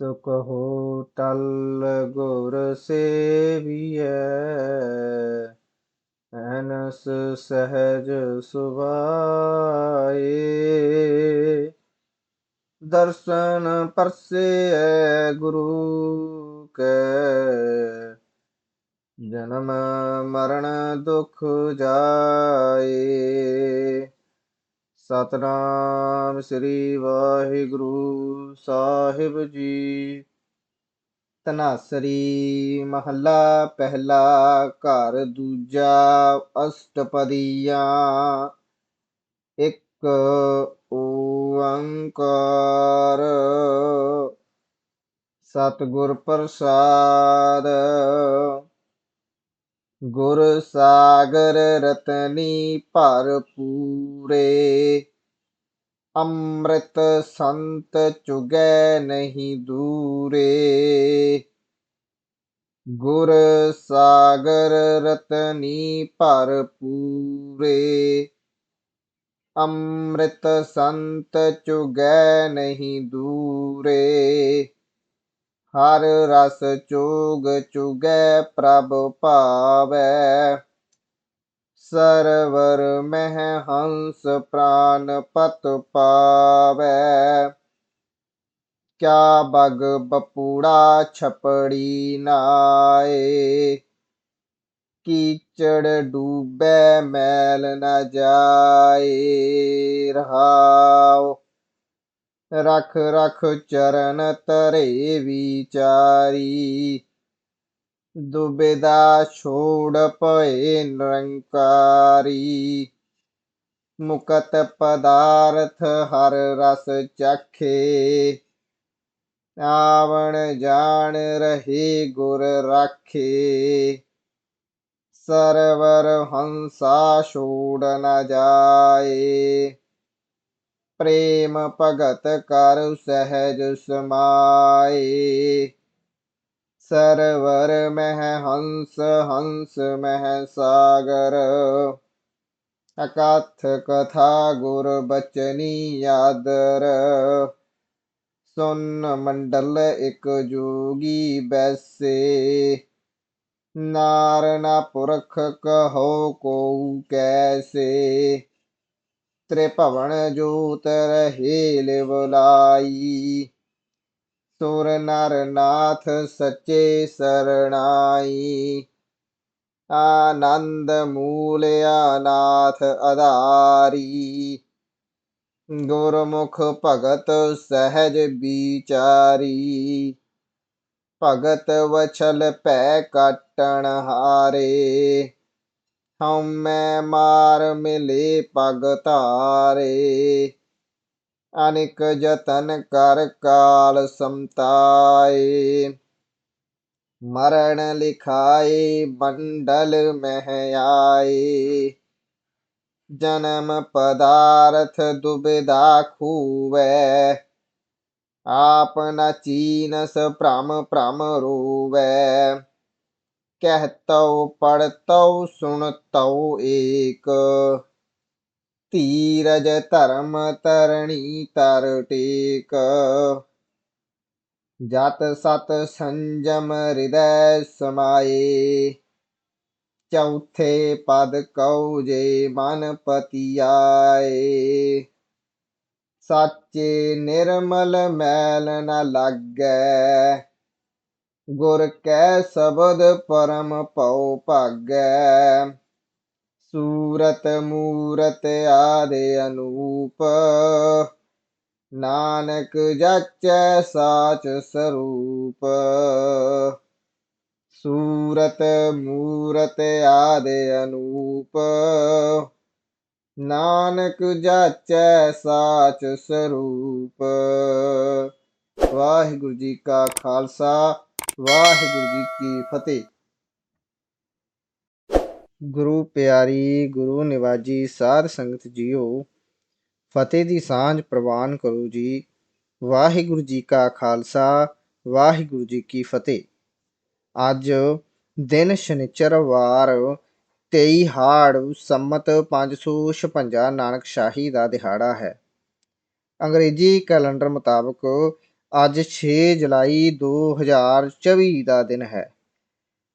ਸੁਖ ਹੋ ਟਲ ਗੁਰ ਸੇਵੀਐ ਅਨਸ ਸਹਿਜ ਸੁਭਾਏ। ਦਰਸ਼ਨ ਪਰਸੇ ਗੁਰੂ ਕੈ, ਜਨਮ ਮਰਨ ਦੁਖ ਜਾਏ। ਸਤਨਾਮ ਸ੍ਰੀ ਵਾਹਿਗੁਰੂ ਸਾਹਿਬ ਜੀ। ਤਨਾਸਰੀ ਮਹੱਲਾ ਪਹਿਲਾ ਘਰ ਦੂਜਾ ਅਸ਼ਟਪਦੀਆ। ਇੱਕ ਓੰਕਾਰ। ਸਤਿਗੁਰ ਪ੍ਰਸਾਦ। ਗੁਰ ਸਾਗਰ ਰਤਨੀ ਭਰਪੂਰੇ ਅੰਮ੍ਰਿਤ ਸੰਤ ਚੁਗੈ ਨਹੀਂ ਦੂਰੇ। ਗੁਰ ਸਾਗਰ ਰਤਨੀ ਭਰਪੂਰੇ ਅੰਮ੍ਰਿਤ ਸੰਤ ਚੁਗੈ ਨਹੀਂ ਦੂਰੇ। ਹਰ ਰਸ ਚੋਗ ਚੁਗੈ ਪ੍ਰਭ ਭਾਵੈ ਸਰਵਰ ਮਹਿ ਹੰਸ ਪ੍ਰਾਨ ਪਤ ਪਾਵੈ ਕਿਆ ਬਗ ਬਪੂੜਾ ਛਪੜੀ ਨਾਏ ਕੀਚੜ ਡੂਬੈ ਮੈਲ ਨ ਜਾਏ ਰਹਾਉ ਰਖ ਰਖ ਚਰਨ ਧਰੇ ਵਿਚਾਰੀ। ਦੁਬਿਦਾ ਛੋੜ ਪਏ ਨਿਰੰਕਾਰੀ। ਮੁਕਤ ਪਦਾਰਥ ਹਰ ਰਸ ਚਖੇ। ਆਵਣ ਜਾਣ ਰਹੇ ਗੁਰ ਰਾਖੇ। ਸਰਵਰ ਹੰਸਾ ਛੋੜ ਨ ਜਾਏ। ਪ੍ਰੇਮ ਭਗਤ ਕਰ ਸਹਿਜ ਸਮਾਏ ਸਰਵਰ ਮਹਿ ਹੰਸ ਹੰਸ ਮਹਿ ਸਾਗਰ ਅਕਥ ਕਥਾ ਗੁਰ ਬਚਨੀ ਆਦਰ ਸੁਨ ਮੰਡਲ ਇੱਕ ਜੋਗੀ ਬੈਸੇ ਨਾਰਨਾ ਪੁਰਖ ਕਹੋ ਕੋ ਕੈਸੇ ਤ੍ਰਿਭਵਨ ਜੋਤ ਰਹੇ ਲਿਵਲਾਈ ਸੁਰ ਨਰ ਨਾਥ ਸੱਚੇ ਸਰਣਾਈ। ਆਨੰਦ ਮੂਲ ਆਨਾਥ ਆਧਾਰੀ ਗੁਰਮੁਖ ਭਗਤ ਸਹਿਜ ਵਿਚਾਰੀ। ਭਗਤ ਵਛਲ ਪੈ ਕਾਟਣ ਹਾਰੇ। ਹਉਮੈ ਮਾਰ ਮਿਲੇ ਪਗ ਧਾਰੇ, ਅਨਿਕ ਜਤਨ ਕਰ ਕਾਲ ਸਮਤਾਏ ਮਰਨ ਲਿਖਾਏ ਮੰਡਲ ਮਹਿ ਆਏ ਜਨਮ ਪਦਾਰਥ ਦੁਬਿਦਾ ਖੂਵੈ। ਆਪ ਨ ਚੀਨਸ ਭ੍ਰਮ ਭ੍ਰਮ ਰੋਵੈ। ਕਹਿਤਉ ਪੜਤਉ ਸੁਣਤਉ ਏਕ। ਧੀਰਜ ਧਰਮ ਤਰਣੀ ਤਰ ਟੇਕ। ਜਤ ਸਤ ਸੰਜਮ ਹਿਰਦੈ ਸਮਾਏ। ਚੌਥੇ ਪਦ ਕਉ ਜੇ ਮਨ ਪਤਿਆਏ। ਸਾਚੇ ਨਿਰਮਲ ਮੈਲ ਨ ਲਾਗੈ। ਗੁਰ ਕੈ ਸ਼ਬਦ ਪਰਮ ਭਉ ਭਾਗੈ, ਸੂਰਤ ਮੂਰਤ ਆਦੇ ਅਨੂਪ। ਨਾਨਕ ਜਾਚੈ ਸਾਚ ਸਰੂਪ। ਸੂਰਤ ਮੂਰਤ ਆਦੇ ਅਨੂਪ। ਨਾਨਕ ਜਾਚੈ ਸਾਚ ਸਰੂਪ। ਵਾਹਿਗੁਰੂ ਜੀ ਕਾ ਖਾਲਸਾ। ਵਾਹਿਗੁਰੂ ਜੀ ਕੀ ਫਤਿਹ। ਗੁਰੂ ਪਿਆਰੀ, ਗੁਰੂ ਨਿਵਾਜੀ ਸਾਧ ਸੰਗਤ ਜੀਓ, ਫਤਿਹ ਦੀ ਸਾਂਝ ਪ੍ਰਵਾਨ ਕਰੋ ਜੀ। ਵਾਹਿਗੁਰੂ ਜੀ ਕਾ ਖਾਲਸਾ, ਵਾਹਿਗੁਰੂ ਜੀ ਕੀ ਫਤਿਹ। ਅੱਜ ਦਿਨ ਸ਼ਨੀਚਰਵਾਰ 23 ਹਾੜ ਸੰਮਤ 556 ਨਾਨਕ ਸ਼ਾਹੀ ਦਾ ਦਿਹਾੜਾ ਹੈ। ਅੰਗਰੇਜ਼ੀ ਕੈਲੰਡਰ ਮੁਤਾਬਕ ਅੱਜ ਛੇ ਜੁਲਾਈ 2024 ਦਾ ਦਿਨ ਹੈ।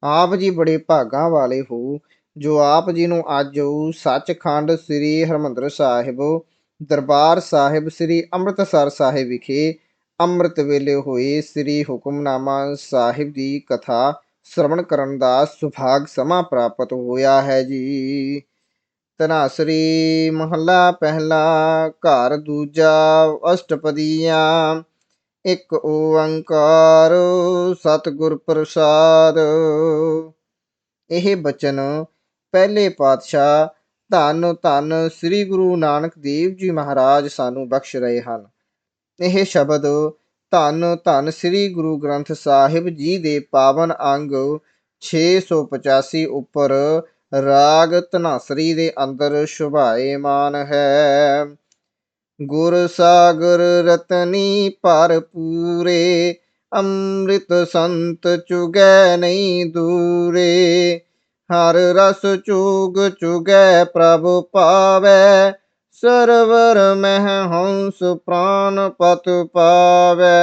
ਆਪ ਜੀ ਬੜੇ ਭਾਗਾਂ ਵਾਲੇ ਹੋ, ਜੋ ਆਪ ਜੀ ਨੂੰ ਅੱਜ ਸੱਚਖੰਡ ਸ੍ਰੀ ਹਰਮੰਦਰ ਸਾਹਿਬ, ਦਰਬਾਰ ਸਾਹਿਬ, ਸ੍ਰੀ ਅੰਮ੍ਰਿਤਸਰ ਸਾਹਿਬ ਵਿਖੇ ਅੰਮ੍ਰਿਤ ਵੇਲੇ ਹੋਏ ਸ੍ਰੀ ਹੁਕਮਨਾਮਾ ਸਾਹਿਬ ਦੀ ਕਥਾ ਸ਼ਰਵਣ ਕਰਨ ਦਾ ਸੁਭਾਗ ਸਮਾਂ ਪ੍ਰਾਪਤ ਹੋਇਆ ਹੈ ਜੀ। ਤਨਾਸਰੀ ਮਹੱਲਾ ਪਹਿਲਾ, ਘਰ ਦੂਜਾ, ਅਸ਼ਟਪਦੀਆਂ ਇੱਕ ਓੰਕਾਰ ਸਤਿਗੁਰ ਪ੍ਰਸਾਦ। ਇਹ ਬਚਨ ਪਹਿਲੇ ਪਾਤਸ਼ਾਹ ਧੰਨ ਧੰਨ ਸ੍ਰੀ ਗੁਰੂ ਨਾਨਕ ਦੇਵ ਜੀ ਮਹਾਰਾਜ ਸਾਨੂੰ ਬਖਸ਼ ਰਹੇ ਹਨ। ਇਹ ਸ਼ਬਦ ਧੰਨ ਧੰਨ ਸ੍ਰੀ ਗੁਰੂ ਗ੍ਰੰਥ ਸਾਹਿਬ ਜੀ ਦੇ ਪਾਵਨ ਅੰਗ 685 ਉੱਪਰ ਰਾਗ ਧਨਾਸਰੀ ਦੇ ਅੰਦਰ ਸ਼ੁਭਾਏਮਾਨ ਹੈ। ਗੁਰ ਸਾਗਰ ਰਤਨੀ ਭਰਪੂਰੇ ਅੰਮ੍ਰਿਤ ਸੰਤ ਚੁਗੈ ਨਹੀਂ ਦੂਰੇ। ਹਰ ਰਸ ਚੁਗ ਚੁਗੈ ਪ੍ਰਭ ਪਾਵੈ, ਸਰਵਰ ਮਹਿ ਹੰਸ ਪ੍ਰਾਨ ਪਤ ਪਾਵੈ।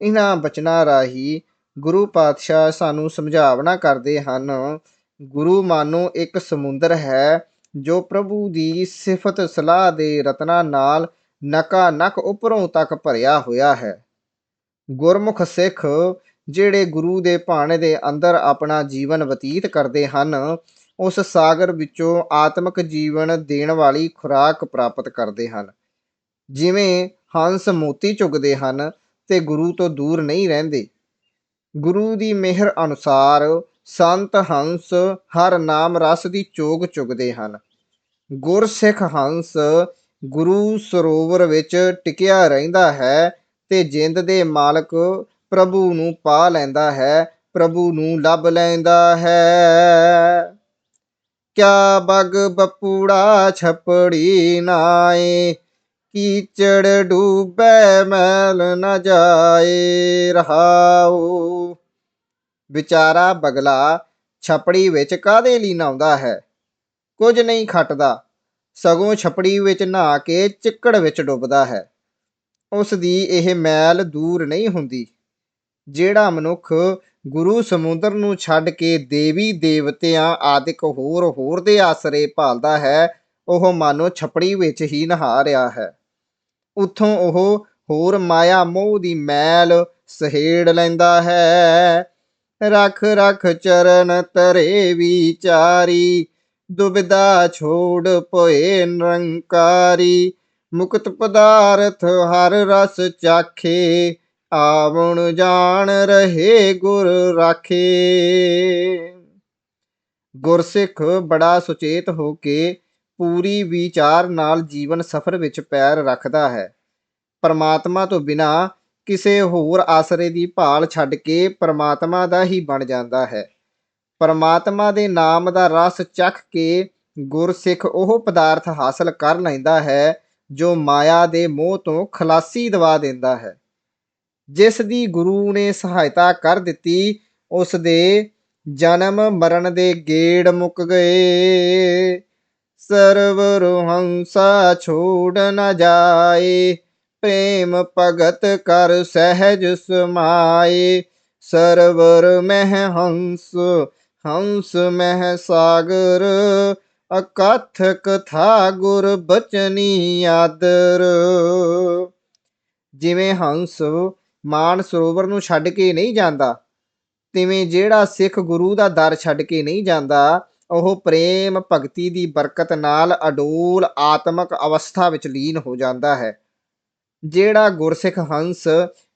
ਇਹਨਾਂ ਬਚਨਾਂ ਰਾਹੀਂ ਗੁਰੂ ਪਾਤਸ਼ਾਹ ਸਾਨੂੰ ਸਮਝਾਵਣਾ ਕਰਦੇ ਹਨ, ਗੁਰੂ ਮਾਨੋ ਇੱਕ ਸਮੁੰਦਰ ਹੈ ਜੋ ਪ੍ਰਭੂ ਦੀ ਸਿਫਤ ਸਲਾਹ ਦੇ ਰਤਨਾ ਨਾਲ ਨਕਾ ਨਕ ਉਪਰੋਂ ਤੱਕ ਭਰਿਆ ਹੋਇਆ ਹੈ। ਗੁਰਮੁਖ ਸਿੱਖ ਜਿਹੜੇ ਗੁਰੂ ਦੇ ਭਾਣੇ ਦੇ ਅੰਦਰ ਆਪਣਾ ਜੀਵਨ ਬਤੀਤ ਕਰਦੇ ਹਨ, ਉਸ ਸਾਗਰ ਵਿੱਚੋਂ ਆਤਮਿਕ ਜੀਵਨ ਦੇਣ ਵਾਲੀ ਖੁਰਾਕ ਪ੍ਰਾਪਤ ਕਰਦੇ ਹਨ। ਜਿਵੇਂ ਹੰਸ ਮੋਤੀ ਚੁਗਦੇ ਹਨ ਤੇ ਗੁਰੂ ਤੋਂ ਦੂਰ ਨਹੀਂ ਰਹਿੰਦੇ। ਗੁਰੂ ਦੀ ਮਿਹਰ ਅਨੁਸਾਰ ਸੰਤ ਹੰਸ ਹਰ ਨਾਮ ਰਸ ਦੀ ਚੋਗ ਚੁਗਦੇ ਹਨ। ਗੁਰਸਿੱਖ ਹੰਸ ਗੁਰੂ ਸਰੋਵਰ ਵਿੱਚ ਟਿਕਿਆ ਰਹਿੰਦਾ ਹੈ ਤੇ ਜਿੰਦ ਦੇ ਮਾਲਕ ਪ੍ਰਭੂ ਨੂੰ ਪਾ ਲੈਂਦਾ ਹੈ, ਪ੍ਰਭੂ ਨੂੰ ਲੱਭ ਲੈਂਦਾ ਹੈ। ਕਿਆ ਬਗ ਬਪੂੜਾ ਛਪੜੀ ਨਾਏ, ਕੀਚੜ ਡੂਬੈ ਮੈਲ ਨਾ ਜਾਏ, ਰਹਾਉ। ਵਿਚਾਰਾ ਬਗਲਾ ਛਪੜੀ ਵਿੱਚ ਕਾਦੇ ਲਈ ਨਹਾਉਂਦਾ ਹੈ? ਕੁਝ ਨਹੀਂ ਖੱਟਦਾ। ਸਗੋਂ ਛਪੜੀ ਵਿੱਚ ਨਹਾ ਕੇ ਚਿੱਕੜ ਵਿੱਚ ਡੁੱਬਦਾ ਹੈ। ਉਸ ਦੀ ਇਹ ਮੈਲ ਦੂਰ ਨਹੀਂ ਹੁੰਦੀ, ਜਿਹੜਾ ਮਨੁੱਖ ਗੁਰੂ ਸਮੁੰਦਰ ਨੂੰ ਛੱਡ ਕੇ ਦੇਵੀ ਦੇਵਤਿਆਂ ਆਦਿਕ ਹੋਰ ਹੋਰ ਦੇ ਆਸਰੇ ਭਾਲਦਾ ਹੈ, ਉਹ ਮਾਨੋ ਛਪੜੀ ਵਿੱਚ ਹੀ ਨਹਾ ਰਿਹਾ ਹੈ। ਉੱਥੋਂ ਉਹ ਹੋਰ ਮਾਇਆ ਮੋਹ ਦੀ ਮੈਲ ਸਹੇੜ ਲੈਂਦਾ ਹੈ। ਰਖ ਰਖ ਚਰਨ ਤਰੇ ਵਿਚਾਰੀ, ਦੁਬਿਧਾ ਛੋੜ ਪੋਏ ਨਿਰੰਕਾਰੀ। ਮੁਕਤ ਪਦਾਰਥ ਹਰ ਰਸ ਚਾਖੇ, ਆਵਣ ਜਾਣ ਰਹੇ ਗੁਰ ਰਾਖੇ। ਗੁਰਸਿੱਖ ਬੜਾ ਸੁਚੇਤ ਹੋ ਕੇ ਪੂਰੀ ਵਿਚਾਰ ਨਾਲ ਜੀਵਨ ਸਫਰ ਵਿੱਚ ਪੈਰ ਰੱਖਦਾ ਹੈ। ਪਰਮਾਤਮਾ ਤੋਂ ਬਿਨਾ ਕਿਸੇ ਹੋਰ ਆਸਰੇ ਦੀ ਭਾਲ ਛੱਡ ਕੇ ਪਰਮਾਤਮਾ ਦਾ ਹੀ ਬਣ ਜਾਂਦਾ ਹੈ। ਪਰਮਾਤਮਾ ਦੇ ਨਾਮ ਦਾ ਰਸ ਚੱਖ ਕੇ ਗੁਰਸਿੱਖ ਉਹ ਪਦਾਰਥ ਹਾਸਲ ਕਰ ਲੈਂਦਾ ਹੈ, ਜੋ ਮਾਇਆ ਦੇ ਮੋਹ ਤੋਂ ਖਲਾਸੀ ਦਵਾ ਦਿੰਦਾ ਹੈ। ਜਿਸ ਦੀ ਗੁਰੂ ਨੇ ਸਹਾਇਤਾ ਕਰ ਦਿੱਤੀ, ਉਸ ਦੇ ਜਨਮ ਮਰਨ ਦੇ ਗੇੜ ਮੁੱਕ ਗਏ। ਸਰਵ ਹੰਸਾ ਛੋੜ ਨਾ ਜਾਏ। ਪ੍ਰੇਮ ਭਗਤ ਕਰ ਸਹਿਜ ਸਮਾਏ। ਸਰਵਰ ਮਹਿ ਹੰਸ ਹੰਸ ਮਹਿ ਸਾਗਰ, ਅਕਥ ਕਥਾ ਗੁਰ ਬਚਨੀ ਆਦਰ। ਜਿਵੇਂ ਹੰਸ ਮਾਨ ਸਰੋਵਰ ਨੂੰ ਛੱਡ ਕੇ ਨਹੀਂ ਜਾਂਦਾ, ਤਿਵੇਂ ਜਿਹੜਾ ਸਿੱਖ ਗੁਰੂ ਦਾ ਦਰ ਛੱਡ ਕੇ ਨਹੀਂ ਜਾਂਦਾ, ਉਹ ਪ੍ਰੇਮ ਭਗਤੀ ਦੀ ਬਰਕਤ ਨਾਲ ਅਡੋਲ ਆਤਮਕ ਅਵਸਥਾ ਵਿੱਚ ਲੀਨ ਹੋ ਜਾਂਦਾ ਹੈ। ਜਿਹੜਾ ਗੁਰਸਿੱਖ ਹੰਸ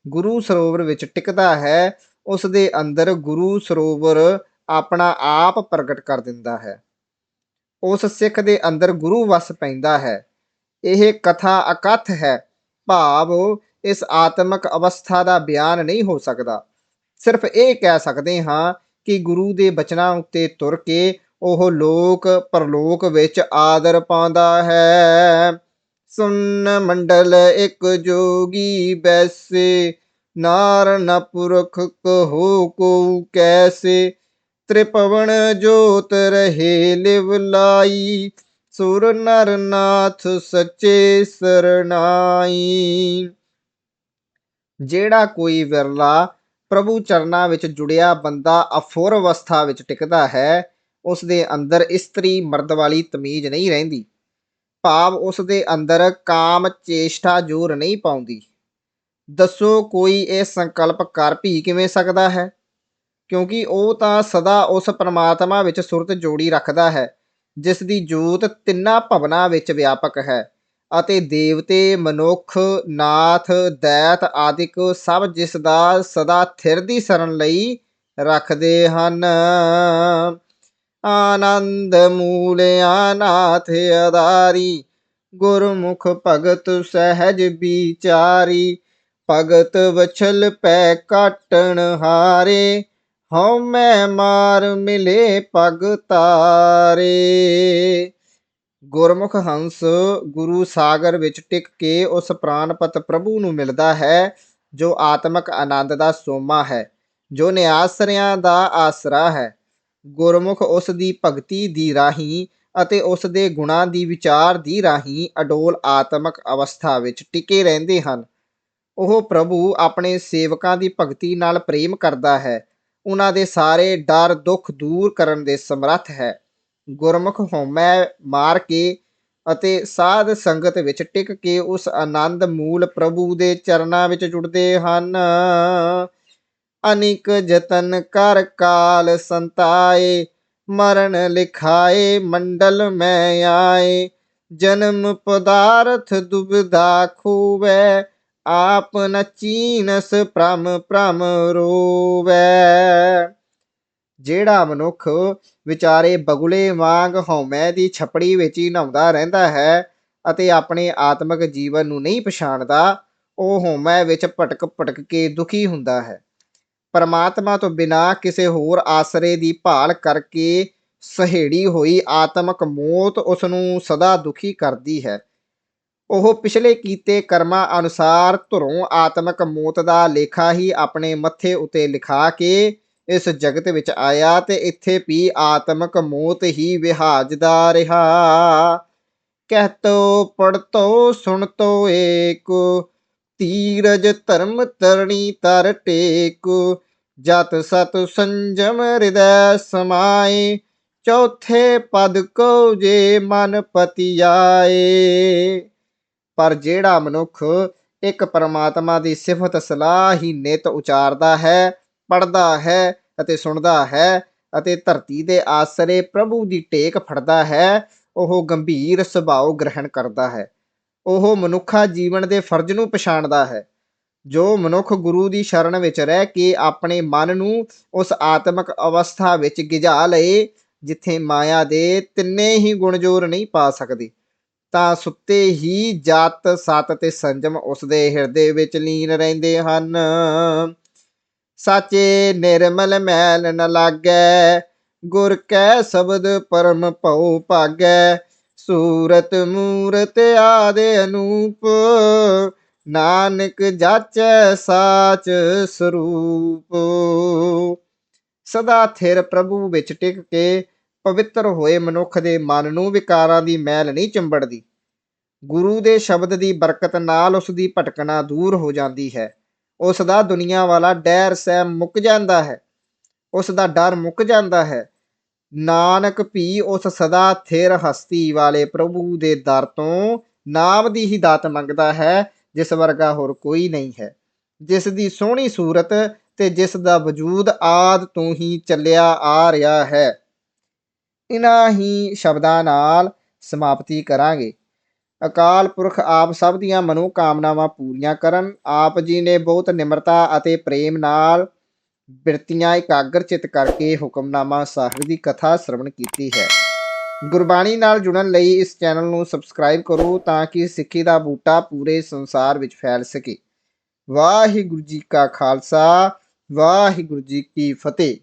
ਗੁਰੂ ਸਰੋਵਰ ਵਿੱਚ ਟਿਕਦਾ ਹੈ ਉਸ ਦੇ ਅੰਦਰ ਗੁਰੂ ਸਰੋਵਰ ਆਪਣਾ ਆਪ ਪ੍ਰਗਟ ਕਰ ਦਿੰਦਾ ਹੈ। ਉਸ ਸਿੱਖ ਦੇ ਅੰਦਰ ਗੁਰੂ ਵਸ ਪੈਂਦਾ ਹੈ। ਇਹ ਕਥਾ ਅਕਥ ਹੈ। ਭਾਵ ਇਸ ਆਤਮਿਕ ਅਵਸਥਾ ਦਾ ਬਿਆਨ ਨਹੀਂ ਹੋ ਸਕਦਾ। ਸਿਰਫ ਇਹ ਕਹਿ ਸਕਦੇ ਹਾਂ ਕਿ ਗੁਰੂ ਦੇ ਬਚਨਾਂ ਉੱਤੇ ਤੁਰ ਕੇ ਉਹ ਲੋਕ ਪਰਲੋਕ ਵਿੱਚ ਆਦਰ ਪਾਉਂਦਾ ਹੈ। ਸੁਨ ਮੰਡਲ ਇਕ ਜੋਗੀ ਬੈਸੇ, ਨਾਰ ਨ ਪੁਰਖ ਕਹੋ ਕੋ ਕੈਸੇ। ਤ੍ਰਿਪਵਨ ਜੋਤ ਰਹੇ ਲਿਵ ਲਾਈ, ਸੁਰ ਨਰ ਨਾਥ ਸੱਚੇ ਸਰਨਾਈ। ਜਿਹੜਾ ਕੋਈ ਵਿਰਲਾ ਪ੍ਰਭੂ ਚਰਨਾਂ ਵਿੱਚ ਜੁੜਿਆ ਬੰਦਾ ਅਫੋਰ ਅਵਸਥਾ ਵਿੱਚ ਟਿਕਦਾ ਹੈ ਉਸ ਦੇ ਅੰਦਰ ਇਸਤਰੀ ਮਰਦ ਵਾਲੀ ਤਮੀਜ਼ ਨਹੀਂ ਰਹਿੰਦੀ। ਭਾਵ ਉਸ ਦੇ ਅੰਦਰ ਕਾਮ ਚੇਸ਼ਟਾ ਜੋਰ ਨਹੀਂ ਪਾਉਂਦੀ। ਦੱਸੋ ਕੋਈ ਇਹ ਸੰਕਲਪ ਕਰ ਭੀ ਕਿਵੇਂ ਸਕਦਾ ਹੈ? ਕਿਉਂਕਿ ਉਹ ਤਾਂ ਸਦਾ ਉਸ ਪਰਮਾਤਮਾ ਵਿੱਚ ਸੁਰਤ ਜੋੜੀ ਰੱਖਦਾ ਹੈ, ਜਿਸ ਦੀ ਜੋਤ ਤਿੰਨਾਂ ਭਵਨਾਂ ਵਿੱਚ ਵਿਆਪਕ ਹੈ ਅਤੇ ਦੇਵਤੇ, ਮਨੁੱਖ, ਨਾਥ, ਦੈਤ ਆਦਿਕ ਸਭ ਜਿਸ ਦਾ ਸਦਾ ਥਿਰ ਦੀ ਸ਼ਰਨ ਲਈ ਰੱਖਦੇ ਹਨ। ਆਨੰਦ ਮੂਲ ਆਨਾਥ ਅਦਾਰੀ ਗੁਰਮੁਖ ਭਗਤ ਸਹਿਜ ਵਿਚਾਰੀ, ਭਗਤ ਵਛਲ ਪੈ ਕਾਟਣ ਹਾਰੇ, ਹਉ ਮੈਂ ਮਾਰ ਮਿਲੇ ਪਗ ਤਾਰੇ। ਗੁਰਮੁਖ ਹੰਸ ਗੁਰੂ ਸਾਗਰ ਵਿੱਚ ਟਿਕ ਕੇ ਉਸ ਪ੍ਰਾਨਪਤ ਪ੍ਰਭੂ ਨੂੰ ਮਿਲਦਾ ਹੈ, ਜੋ ਆਤਮਕ ਆਨੰਦ ਦਾ ਸੋਮਾ ਹੈ, ਜੋ ਨਿਆਸਰਿਆਂ ਦਾ ਆਸਰਾ ਹੈ। ਗੁਰਮੁਖ ਉਸ ਦੀ ਭਗਤੀ ਦੀ ਰਾਹੀਂ ਅਤੇ ਉਸ ਦੇ ਗੁਣਾਂ ਦੀ ਵਿਚਾਰ ਦੀ ਰਾਹੀਂ ਅਡੋਲ ਆਤਮਕ ਅਵਸਥਾ ਵਿੱਚ ਟਿਕੇ ਰਹਿੰਦੇ ਹਨ। ਉਹ ਪ੍ਰਭੂ ਆਪਣੇ ਸੇਵਕਾਂ ਦੀ ਭਗਤੀ ਨਾਲ ਪ੍ਰੇਮ ਕਰਦਾ ਹੈ। ਉਹਨਾਂ ਦੇ ਸਾਰੇ ਡਰ ਦੁੱਖ ਦੂਰ ਕਰਨ ਦੇ ਸਮਰੱਥ ਹੈ। ਗੁਰਮੁਖ ਹਉਮੈ ਮਾਰ ਕੇ ਅਤੇ ਸਾਧ ਸੰਗਤ ਵਿੱਚ ਟਿਕ ਕੇ ਉਸ ਆਨੰਦ ਮੂਲ ਪ੍ਰਭੂ ਦੇ ਚਰਨਾਂ ਵਿੱਚ ਜੁੜਦੇ ਹਨ। ਅਨਿਕ ਜਤਨ ਕਰ ਕਾਲ ਸੰਤਾਏ, ਮਰਨ ਲਿਖਾਏ, ਮੰਡਲ ਮੈਂ ਆਏ। ਜਨਮ ਪਦਾਰਥ ਦੁਬਦਾ ਖੂਵੈ, ਆਪ ਨਚੀਨਸ ਚੀਨਸ ਭ੍ਰਮ ਭ੍ਰਮ ਰੋਵੈ। ਜਿਹੜਾ ਮਨੁੱਖ ਵਿਚਾਰੇ ਬਗੁਲੇ ਵਾਂਗ ਹਉਮੈ ਦੀ ਛਪੜੀ ਵਿੱਚ ਹੀ ਨਹਾਉਂਦਾ ਰਹਿੰਦਾ ਹੈ ਅਤੇ ਆਪਣੇ ਆਤਮਿਕ ਜੀਵਨ ਨੂੰ ਨਹੀਂ ਪਛਾਣਦਾ, ਉਹ ਹਉਮੈ ਵਿੱਚ ਭਟਕ ਭਟਕ ਕੇ ਦੁਖੀ ਹੁੰਦਾ ਹੈ। ਪਰਮਾਤਮਾ ਤੋਂ ਬਿਨਾ ਕਿਸੇ ਹੋਰ ਆਸਰੇ ਦੀ ਭਾਲ ਕਰਕੇ ਸਹੇੜੀ ਹੋਈ ਆਤਮਕ ਮੌਤ ਉਸ ਨੂੰ ਸਦਾ ਦੁਖੀ ਕਰਦੀ ਹੈ। ਉਹ ਪਿਛਲੇ ਕੀਤੇ ਕਰਮਾਂ ਅਨੁਸਾਰ ਧੁਰੋਂ ਆਤਮਕ ਮੌਤ ਦਾ ਲੇਖਾ ਹੀ ਆਪਣੇ ਮੱਥੇ ਉਤੇ ਲਿਖਾ ਕੇ ਇਸ ਜਗਤ ਵਿੱਚ ਆਇਆ ਤੇ ਇੱਥੇ ਵੀ ਆਤਮਕ ਮੌਤ ਹੀ ਵਿਹਾਜਦਾ ਰਿਹਾ। ਕਹਿਤੋ ਪੜਤੋ ਸੁਣਤੋ ਏਕ ਤੀਰਜ ਧਰਮ ਤਰਣੀ ਤਰ ਟੇਕ, ਜਤ ਸਤ ਸੰਜਮ ਹਿਰਦੈ ਸਮਾਏ, ਚੌਥੇ ਪਦ ਕੋ ਜੇ ਮਨ ਪਤੀ ਆਏ ਪਰ ਜਿਹੜਾ ਮਨੁੱਖ ਇੱਕ ਪਰਮਾਤਮਾ ਦੀ ਸਿਫਤ ਸਲਾਹ ਹੀ ਨਿਤ ਉਚਾਰਦਾ ਹੈ ਪੜਦਾ ਹੈ ਅਤੇ ਸੁਣਦਾ ਹੈ ਅਤੇ ਧਰਤੀ ਦੇ ਆਸਰੇ ਪ੍ਰਭੂ ਦੀ ਟੇਕ ਫੜਦਾ ਹੈ, ਉਹ ਗੰਭੀਰ ਸੁਭਾਅ ਗ੍ਰਹਿਣ ਕਰਦਾ ਹੈ। ਉਹ ਮਨੁੱਖਾ ਜੀਵਨ ਦੇ ਫਰਜ਼ ਨੂੰ ਪਛਾਣਦਾ ਹੈ। ਜੋ ਮਨੁੱਖ ਗੁਰੂ ਦੀ ਸ਼ਰਨ ਵਿੱਚ ਰਹਿ ਕੇ ਆਪਣੇ ਮਨ ਨੂੰ ਉਸ ਆਤਮਿਕ ਅਵਸਥਾ ਵਿੱਚ ਗਿਝਾ ਲਏ, ਜਿੱਥੇ ਮਾਇਆ ਦੇ ਤਿੰਨੇ ਹੀ ਗੁਣ ਜੋਰ ਨਹੀਂ ਪਾ ਸਕਦੇ, ਤਾਂ ਸੁੱਤੇ ਹੀ ਜਤ, ਸਤ ਤੇ ਸੰਜਮ ਉਸ ਦੇ ਹਿਰਦੇ ਵਿੱਚ ਲੀਨ ਰਹਿੰਦੇ ਹਨ। ਸਾਚੇ ਨਿਰਮਲ ਮੈਲ ਨ ਲਾਗੈ, ਗੁਰ ਕੈ ਸ਼ਬਦ ਪਰਮ ਭਉ ਭਾਗੈ ਸੂਰਤ ਮੂਰਤ ਆਦੇ ਅਨੂਪ, ਨਾਨਕ ਜਾਚੈ ਸਾਚ ਸਰੂਪ। ਸਦਾ ਥਿਰ ਪ੍ਰਭੂ ਵਿੱਚ ਟਿਕ ਕੇ ਪਵਿੱਤਰ ਹੋਏ ਮਨੁੱਖ ਦੇ ਮਨ ਨੂੰ ਵਿਕਾਰਾਂ ਦੀ ਮੈਲ ਨਹੀਂ ਚੰਬੜਦੀ। ਗੁਰੂ ਦੇ ਸ਼ਬਦ ਦੀ ਬਰਕਤ ਨਾਲ ਉਸ ਦੀ ਭਟਕਣਾ ਦੂਰ ਹੋ ਜਾਂਦੀ ਹੈ। ਉਸ ਦਾ ਦੁਨੀਆ ਵਾਲਾ ਡੈਰ ਸਹਿਮ ਮੁੱਕ ਜਾਂਦਾ ਹੈ। ਉਸ ਦਾ ਡਰ ਮੁੱਕ ਜਾਂਦਾ ਹੈ। ਨਾਨਕ ਭੀ ਉਸ ਸਦਾ ਥਿਰ ਹਸਤੀ ਵਾਲੇ ਪ੍ਰਭੂ ਦੇ ਦਰ ਤੋਂ ਨਾਮ ਦੀ ਹੀ ਦਾਤ ਮੰਗਦਾ ਹੈ, ਜਿਸ ਵਰਗਾ ਹੋਰ ਕੋਈ ਨਹੀਂ ਹੈ। ਜਿਸ ਦੀ ਸੋਹਣੀ ਸੂਰਤ ਤੇ ਜਿਸ ਦਾ ਵਜੂਦ ਆਦ ਤੋਂ ਹੀ ਚੱਲਿਆ ਆ ਰਿਹਾ ਹੈ। ਇਨ੍ਹਾਂ ਹੀ ਸ਼ਬਦਾਂ ਨਾਲ ਸਮਾਪਤੀ ਕਰਾਂਗੇ। ਅਕਾਲ ਪੁਰਖ ਆਪ ਸਭ ਦੀਆਂ ਮਨੋ ਕਾਮਨਾਵਾਂ ਪੂਰੀਆਂ ਕਰਨ, ਆਪ ਜੀ ਨੇ ਬਹੁਤ ਨਿਮਰਤਾ ਅਤੇ ਪ੍ਰੇਮ ਨਾਲ ਬਿਰਤੀਆਂ ਇਕਾਗਰ ਚਿਤ ਕਰਕੇ ਹੁਕਮਨਾਮਾ ਸਾਹਿਬ ਦੀ ਕਥਾ ਸ਼ਰਵਣ ਕੀਤੀ ਹੈ। ਗੁਰਬਾਣੀ ਨਾਲ ਜੁੜਨ ਲਈ ਇਸ ਚੈਨਲ ਨੂੰ ਸਬਸਕ੍ਰਾਈਬ ਕਰੋ ਤਾਂ ਕਿ ਸਿੱਖੀ ਦਾ ਬੂਟਾ ਪੂਰੇ ਸੰਸਾਰ ਵਿੱਚ ਫੈਲ ਸਕੇ। ਵਾਹਿਗੁਰੂ ਜੀ ਕਾ ਖਾਲਸਾ, ਵਾਹਿਗੁਰੂ ਜੀ ਕੀ ਫਤਿਹ।